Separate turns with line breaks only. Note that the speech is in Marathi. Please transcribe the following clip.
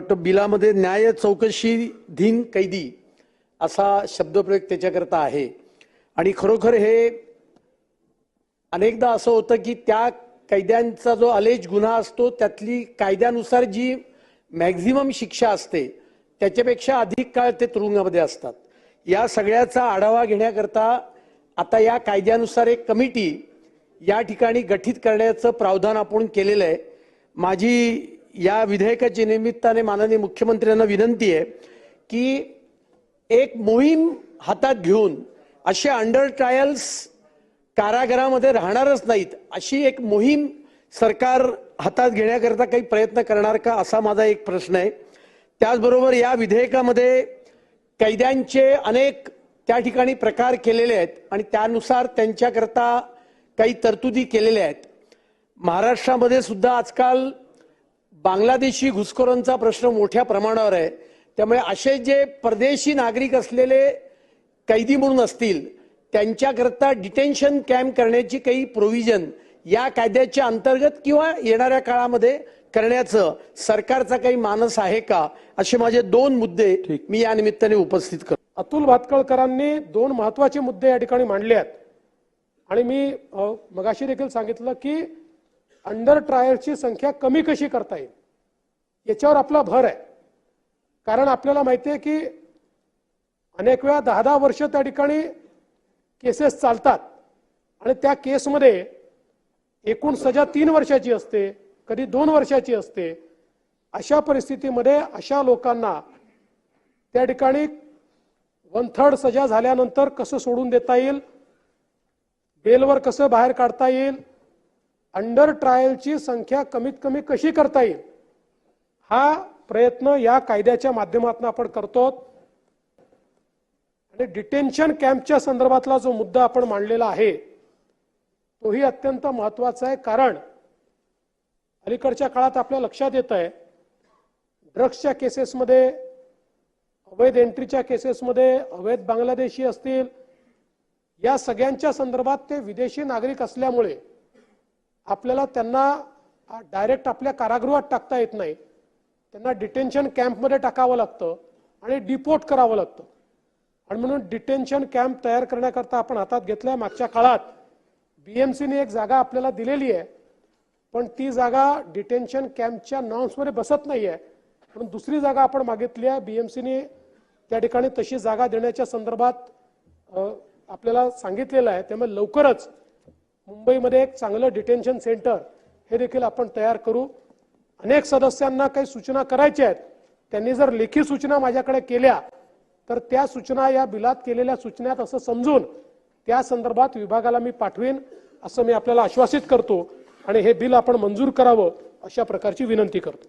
वाटतं बिलामध्ये न्याय चौकशी धीन कैदी असा शब्दप्रयोग त्याच्याकरता आहे. आणि खरोखर हे अनेकदा असं होतं की त्या कैद्यांचा जो अलेज गुन्हा असतो त्यातली कायद्यानुसार जी मॅक्झिमम शिक्षा असते त्याच्यापेक्षा अधिक काळ ते तुरुंगामध्ये असतात. या सगळ्याचा आढावा घेण्याकरता आता या कायद्यानुसार एक कमिटी या ठिकाणी गठीत करण्याचं प्रावधान आपण केलेलं आहे. माझी या विधेयकाच्या निमित्ताने माननीय मुख्यमंत्र्यांना विनंती आहे की एक मोहीम हातात घेऊन असे अंडर ट्रायल्स कारागृहामध्ये राहणारच नाहीत अशी एक मोहीम सरकार हातात घेण्याकरता काही प्रयत्न करणार का असा माझा एक प्रश्न आहे. त्याचबरोबर या विधेयकामध्ये कैद्यांचे अनेक त्या ठिकाणी प्रकार केलेले आहेत आणि त्यानुसार त्यांच्याकरता काही तरतुदी केलेल्या आहेत. महाराष्ट्रामध्ये सुद्धा आजकाल बांगलादेशी घुसखोरांचा प्रश्न मोठ्या प्रमाणावर आहे. त्यामुळे असे जे परदेशी नागरिक असलेले कैदी म्हणून असतील त्यांच्याकरता डिटेन्शन कॅम्प करण्याची काही प्रोव्हिजन या कायद्याच्या अंतर्गत किंवा येणाऱ्या काळामध्ये करण्याचं सरकारचा काही मानस आहे का? असे माझे दोन मुद्दे मी या निमित्ताने उपस्थित करतो.
अतुल भातखळकरांनी दोन महत्त्वाचे मुद्दे या ठिकाणी मांडले आहेत. आणि मी मगाशी देखील सांगितलं की अंडर ट्रायलची संख्या कमी कशी करता येईल? याच्यावर आपला भर आहे. कारण आपल्याला माहिती आहे की अनेक वेळा दहा दहा वर्ष त्या ठिकाणी केसेस चालतात. आणि त्या केसमध्ये एकूण सजा तीन वर्षाची असते कधी दोन वर्षाची असते. अशा परिस्थितीमध्ये अशा लोकांना त्या ठिकाणी वन थर्ड सजा झाल्यानंतर कसं सोडून देता येईल? बेलवर कसं बाहेर काढता येईल? अंडर ट्रायलची संख्या कमीत कमी कशी करता येईल? हा प्रयत्न या कायद्याच्या माध्यमातून आपण करतो. आणि डिटेन्शन कॅम्पच्या संदर्भातला जो मुद्दा आपण मांडलेला आहे तोही अत्यंत महत्त्वाचा आहे. कारण अलीकडच्या काळात आपल्या लक्षात येत आहे ड्रग्सच्या केसेसमध्ये अवैध एंट्रीच्या केसेसमध्ये अवैध बांगलादेशी असतील या सगळ्यांच्या संदर्भात ते विदेशी नागरिक असल्यामुळे आपल्याला त्यांना डायरेक्ट आपल्या कारागृहात टाकता येत नाही. त्यांना डिटेन्शन कॅम्पमध्ये टाकावं लागतं आणि डिपोर्ट करावं लागतं. आणि म्हणून डिटेन्शन कॅम्प तयार करण्याकरता आपण हातात घेतलाय मागच्या काळात. बीएमसीने एक जागा आपल्याला दिलेली आहे. पण ती जागा डिटेन्शन कॅम्पच्या नॉर्म्समध्ये बसत नाही आहे म्हणून दुसरी जागा आपण मागितली आहे. बीएमसीने त्या ठिकाणी तशी जागा देण्याच्या संदर्भात आपल्याला सांगितलेलं आहे. त्यामुळे लवकरच मुंबईमध्ये एक चांगलं डिटेन्शन सेंटर हे देखील आपण तयार करू. अनेक सदस्यांना काही सूचना करायच्या आहेत. त्यांनी जर लेखी सूचना माझ्याकडे केल्या तर त्या सूचना या बिलात केलेल्या सूचनात असं समजून त्या संदर्भात विभागाला मी पाठवीन असं मी आपल्याला आश्वासित करतो. आणि हे बिल आपण मंजूर करावं अशा प्रकारची विनंती करतो.